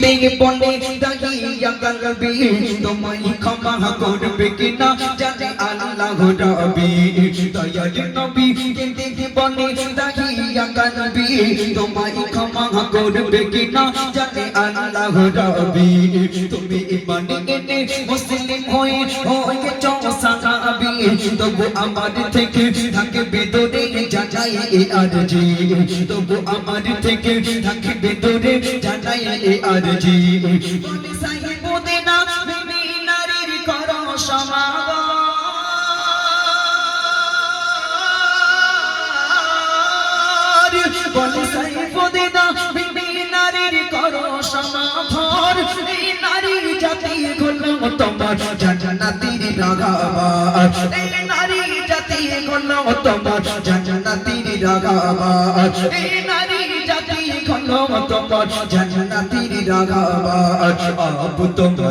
মেয়ে বনে দাঁড়িয়ে গলবি তোমায় ক্ষমা করবে কিনা জানি আল্লাহ রবি দয়ার নবী। কে দেখে বনে দাঁড়িয়ে গলবি তোমায় ক্ষমা করবে কিনা জানে আল্লাহ রবি। তুমি ইমানে এনে মুসলিম হয়ে হয়ে চৌসাবি তবু আমার থেকে থাকে বেদরে জানাই এ আরজি। তবু আমার থেকে থাকে বেদরে জানাই এ আরজি। সাহেব সমাগম বলে সাহেব দেনা বিবি নারীর করো সমাভর এই নারী জাতি গুলো তোমার জান্নাতির রাগাবার। এই নারী জাতি গুলো তোমার জান্নাতির রাগাবার। এই নারী জাতি গুলো তোমার জান্নাতির রাগাবার। তোমার